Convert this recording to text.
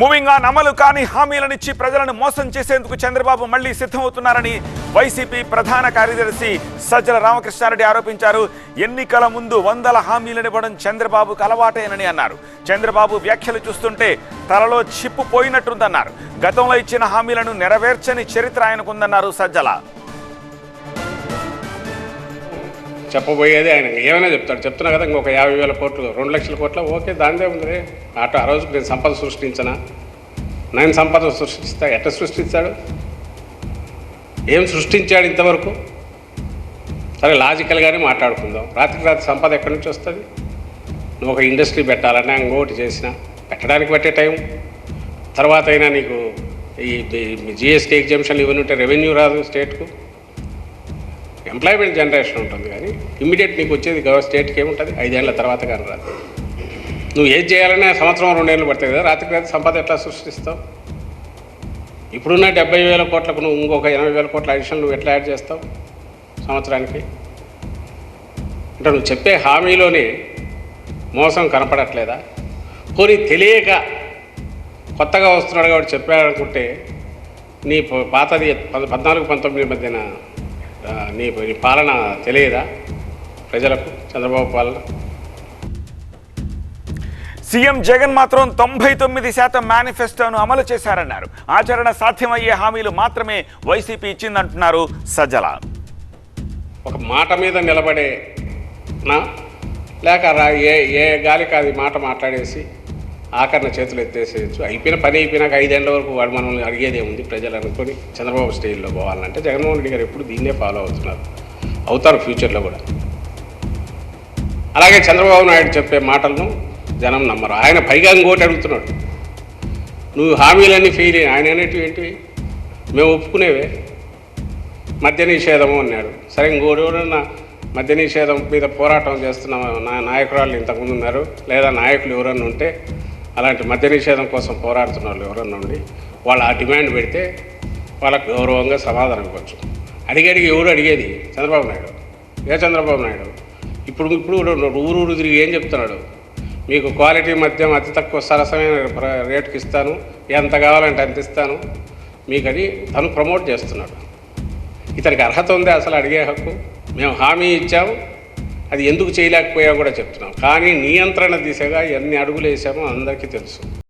Moving on అమలు కాని హామీలనిచ్చి ప్రజలను మోసం చేసేందుకు చంద్రబాబు మళ్ళీ సిద్ధమవుతున్నారని వైసీపీ ప్రధాన కార్యదర్శి సజ్జల రామకృష్ణారెడ్డి ఆరోపించారు. ఎన్నికల ముందు వందల హామీలనివ్వడం చంద్రబాబుకు అలవాటేనని అన్నారు. చంద్రబాబు వ్యాఖ్యలు చూస్తుంటే తలలో చిప్పు పోయినట్టుందన్నారు. గతంలో ఇచ్చిన హామీలను నెరవేర్చని చరిత్ర ఆయనకుందన్నారు సజ్జల. చెప్పబోయేది ఆయన. ఏమైనా చెప్తాడు. చెప్తున్నా కదా ఇంకొక యాభై వేల కోట్లు రెండు లక్షల కోట్ల ఓకే దానిదే ఉంది. అటు ఆ రోజు నేను సంపద సృష్టించనా? నేను సంపద సృష్టిస్తా ఎట్ట సృష్టిస్తాడు? ఏం సృష్టించాడు ఇంతవరకు? సరే లాజికల్గానే మాట్లాడుకుందాం. రాత్రికి రాత్రి సంపద ఎక్కడి నుంచి వస్తుంది? నువ్వు ఒక ఇండస్ట్రీ పెట్టాలన్నా ఇంకోటి చేసినా పెట్టడానికి పెట్టే టైం. తర్వాత అయినా నీకు ఈ జిఎస్టీ ఎగ్జామ్షన్లు ఇవన్నీ ఉంటే రెవెన్యూ రాదు స్టేట్కు. ఎంప్లాయ్మెంట్ జనరేషన్ ఉంటుంది కానీ ఇమ్మీడియట్ నీకు వచ్చేది గవ స్టేట్కి ఏముంటుంది? ఐదేళ్ళ తర్వాత కానీ రాదు. నువ్వు ఏది చేయాలనే సంవత్సరం రెండేళ్ళు పడుతుంది కదా రాత్రికి రాత్రి సంపద ఎట్లా సృష్టిస్తావు? ఇప్పుడున్న డెబ్బై వేల కోట్లకు నువ్వు ఇంకొక ఎనభై వేల కోట్ల అడిషన్ నువ్వు ఎట్లా యాడ్ చేస్తావు సంవత్సరానికి? అంటే నువ్వు చెప్పే హామీలోనే మోసం కనపడట్లేదా? పోనీ తెలియక కొత్తగా వస్తున్నాడు కాబట్టి చెప్పాడనుకుంటే నీ పాతది పద్నాలుగు పంతొమ్మిది మధ్యన నీ నీ పాలన తెలియదా ప్రజలకు చంద్రబాబు పాలన? సీఎం జగన్ మాత్రం తొంభై తొమ్మిది శాతం మేనిఫెస్టోను అమలు చేశారన్నారు. ఆచరణ సాధ్యమయ్యే హామీలు మాత్రమే వైసీపీ ఇచ్చిందంటున్నారు సజ్జల. ఒక మాట మీద నిలబడే నా లేక ఏ ఏ గాలికి అది మాట మాట్లాడేసి ఆఖరణ చేతులు ఎత్తేసేయచ్చు. అయిపోయిన పని అయిపోయినాక ఐదేళ్ళ వరకు వాడు మనల్ని అడిగేదే ఉంది ప్రజలు అనుకొని చంద్రబాబు స్టైల్లో పోవాలంటే జగన్మోహన్ రెడ్డి గారు ఎప్పుడు దీన్నే ఫాలో అవుతున్నారు. అవుతారు ఫ్యూచర్లో కూడా. అలాగే చంద్రబాబు నాయుడు చెప్పే మాటలను జనం నమ్మరు. ఆయన పైగా ఇంకోటి అడుగుతున్నాడు. నువ్వు హామీలన్నీ ఫెయిల్ అయ్యి ఆయన అనేటివి ఏంటివి? మేము ఒప్పుకునేవే. మద్య నిషేధము అన్నాడు. సరే ఇంకోటి ఎవరన్నా మద్య నిషేధం మీద పోరాటం చేస్తున్న నా నాయకురాళ్ళు ఇంతకుముందు ఉన్నారు. లేదా నాయకులు ఎవరన్నా ఉంటే అలాంటి మద్య నిషేధం కోసం పోరాడుతున్న వాళ్ళు ఎవరన్నా ఉండి వాళ్ళు ఆ డిమాండ్ పెడితే వాళ్ళకు గౌరవంగా సమాధానం ఇవ్వచ్చు. అడిగి అడిగి ఎవరు అడిగేది? చంద్రబాబు నాయుడు. ఏ చంద్రబాబు నాయుడు? ఇప్పుడు ఇప్పుడు ఊరు ఊరు తిరిగి ఏం చెప్తున్నాడు? మీకు క్వాలిటీ మద్యం అతి తక్కువ సరసమైన రేటుకి ఇస్తాను. ఎంత కావాలంటే అంత ఇస్తాను. మీకని తను ప్రమోట్ చేస్తున్నాడు. ఇతనికి అర్హత ఉంది? అసలు అడిగే హక్కు. మేము హామీ ఇచ్చాము. అది ఎందుకు చేయలేకపోయా కూడా చెప్తున్నాం. కానీ నియంత్రణ దిశగా ఎన్ని అడుగులు వేసామో అందరికీ తెలుసు.